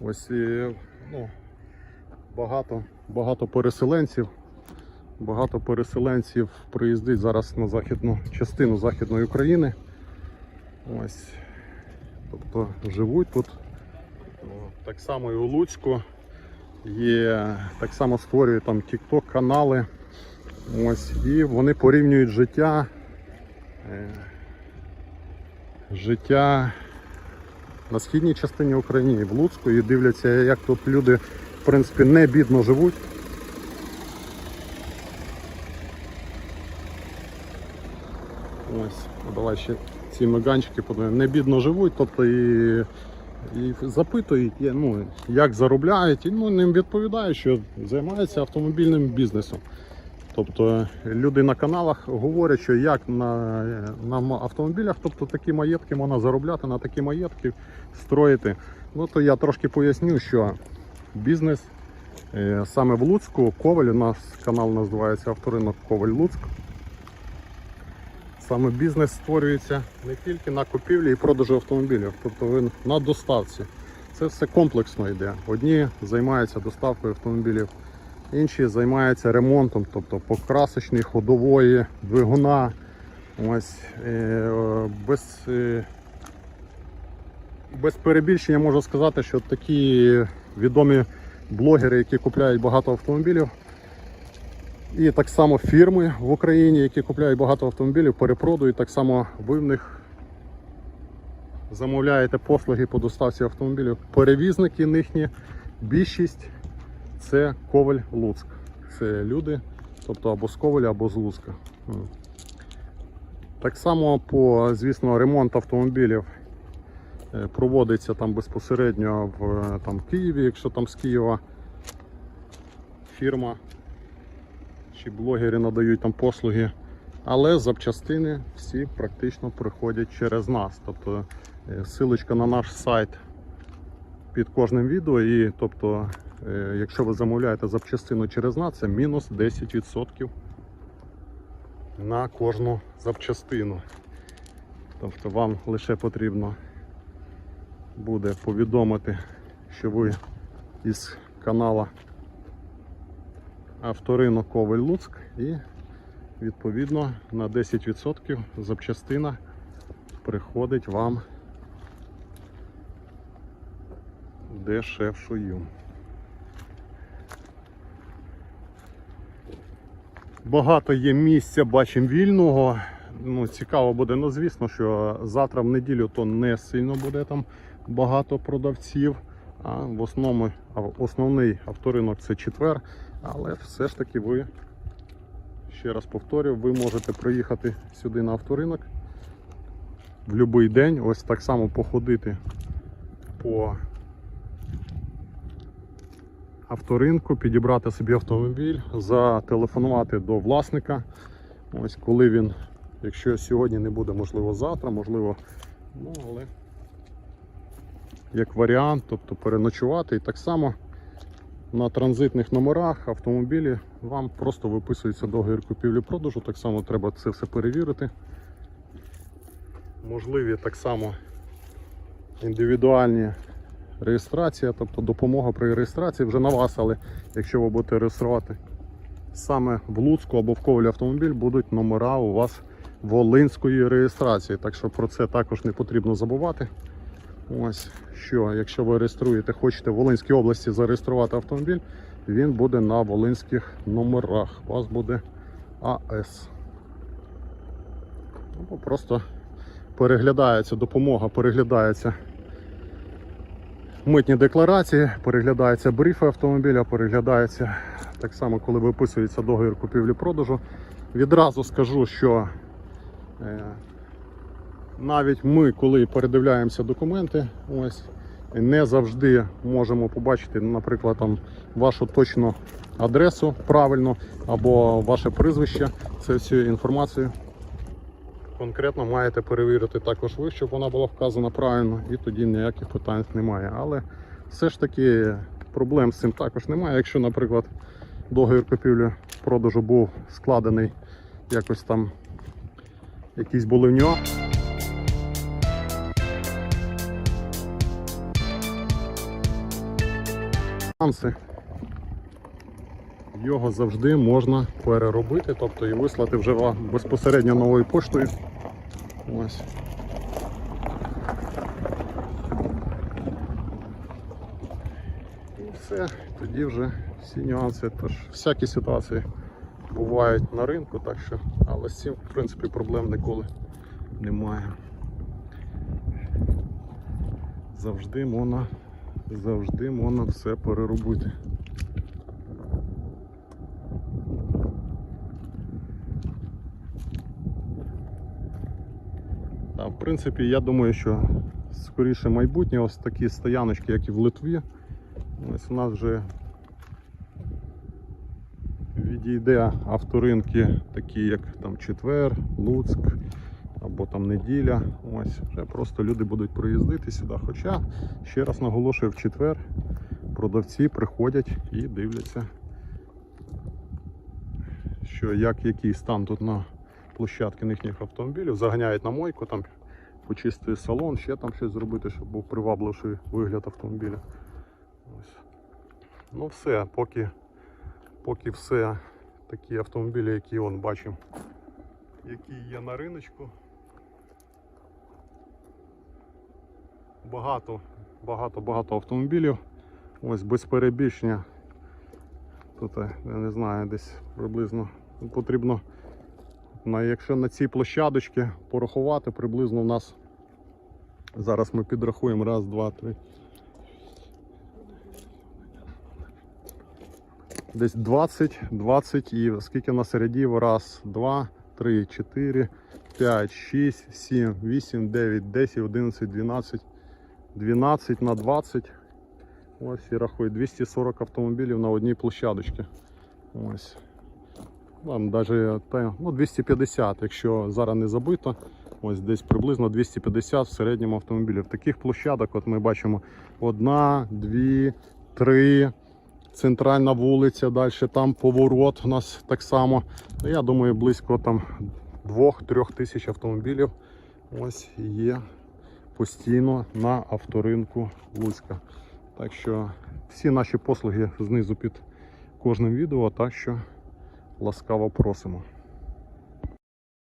Ось ну, багато, багато переселенців. Багато переселенців приїздить зараз на західну частину Західної України. Ось. Тобто живуть тут. Так само і у Луцьку. Є, так само створюють там TikTok канали. Ось, і вони порівнюють життя. е, Життя на східній частині України в Луцьку і дивляться, як тут люди в принципі не бідно живуть. Ось, давай ще ці меганчики. Не бідно живуть, тобто і, і запитують, ну, як заробляють, і ну, ним відповідають, що займаються автомобільним бізнесом. Тобто люди на каналах говорять, що як на, на автомобілях, тобто такі маєтки можна заробляти, на такі маєтки строїти. Ну то я трошки поясню, що бізнес е, саме в Луцьку, Коваль, у нас канал називається Авторинок Коваль Луцьк. Саме бізнес створюється не тільки на купівлі і продажу автомобілів, тобто ви на доставці. Це все комплексно йде. Одні займаються доставкою автомобілів, інші займаються ремонтом, тобто покрасочної, ходової, двигуна. Ось, е, без, е, без перебільшення можу сказати, що такі відомі блогери, які купляють багато автомобілів, і так само фірми в Україні, які купляють багато автомобілів, перепродують. Так само ви в них замовляєте послуги по доставці автомобілів. Перевізники їхні, більшість це Коваль Луцьк. Це люди, тобто або з Коваля, або з Луцька. Так само по, звісно, ремонт автомобілів е, проводиться там безпосередньо в е, там, Києві, якщо там з Києва фірма чи блогери надають там послуги. Але запчастини всі практично приходять через нас. Тобто е, силочка на наш сайт під кожним відео. І тобто, якщо ви замовляєте запчастину через нас, це мінус 10% на кожну запчастину. Тобто вам лише потрібно буде повідомити, що ви із канала Авторинок Коваль Луцьк і відповідно на 10% запчастина приходить вам дешевшою. Багато є місця, бачимо вільного. Ну, цікаво буде, ну звісно, що завтра в неділю то не сильно буде там багато продавців. А в основному основний авторинок це четвер. Але все ж таки ви, ще раз повторю, ви можете приїхати сюди на авторинок в будь-який день, ось так само походити по авторинку, підібрати собі автомобіль, зателефонувати до власника. Ось коли він, якщо сьогодні не буде, можливо завтра, можливо, ну але як варіант, тобто переночувати і так само на транзитних номерах автомобілі вам просто виписується договір купівлі-продажу, так само треба це все перевірити. Можливі так само індивідуальні реєстрації, тобто допомога при реєстрації вже на вас, але якщо ви будете реєструвати саме в Луцьку або в Ковалі автомобіль, будуть номера у вас волинської реєстрації. Так що про це також не потрібно забувати. Ось що, якщо ви реєструєте, хочете в Волинській області зареєструвати автомобіль, він буде на волинських номерах. У вас буде АС. Ну, просто переглядається допомога, переглядається митні декларації, переглядається брифи автомобіля, переглядається так само, коли виписується договір купівлі-продажу. Відразу скажу, що е, навіть ми, коли передивляємося документи, ось не завжди можемо побачити, наприклад, там вашу точну адресу правильно або ваше прізвище. Це всю інформацію конкретно маєте перевірити також ви, щоб вона була вказана правильно, і тоді ніяких питань немає. Але все ж таки проблем з цим також немає. Якщо, наприклад, договір купівлі продажу був складений якось там, якісь були нюанси. нюанси. Його завжди можна переробити, тобто і вислати вже безпосередньо новою поштою. Ось. І все, тоді вже всі нюанси, тож всякі ситуації бувають на ринку, так що, але з цим в принципі проблем ніколи немає. Завжди можна, завжди можна все переробити. Принципі, я думаю, що скоріше майбутнє ось такі стояночки, як і в Литві. Ось у нас вже відійде авторинки, такі як там Четвер, Луцьк або там неділя. Ось вже просто люди будуть приїздити сюди. Хоча, ще раз наголошую, в четвер продавці приходять і дивляться, що як який стан тут на площадки їхніх автомобілів, заганяють на мойку, там почистити салон, ще там щось зробити, щоб був привабливший вигляд автомобіля. Ось. Ну все, поки, поки все такі автомобілі, які он бачимо, які є на риночку. Багато, багато, багато автомобілів. Ось без перебільшення. Тут, е, я не знаю, десь приблизно потрібно, якщо на цій площадочці порахувати, приблизно у нас зараз ми підрахуємо раз, два, три. Десь 20, 20 і скільки на середів? Раз, два, три, чотири, п'ять, шість, сім, вісім, дев'ять, десять, одинадцять, дванадцять, 12 на 20. Ось і рахуй 240 автомобілів на одній площадочці. Ось. Там те, ну, 250, якщо зараз не забито, ось десь приблизно 250 в середньому автомобілів. Таких площадок от ми бачимо одна, дві, три, центральна вулиця, далі там поворот у нас так само. Ну, я думаю, близько там 2-3 тисяч автомобілів ось є постійно на авторинку Луцька. Так що всі наші послуги знизу під кожним відео, так що ласкаво просимо.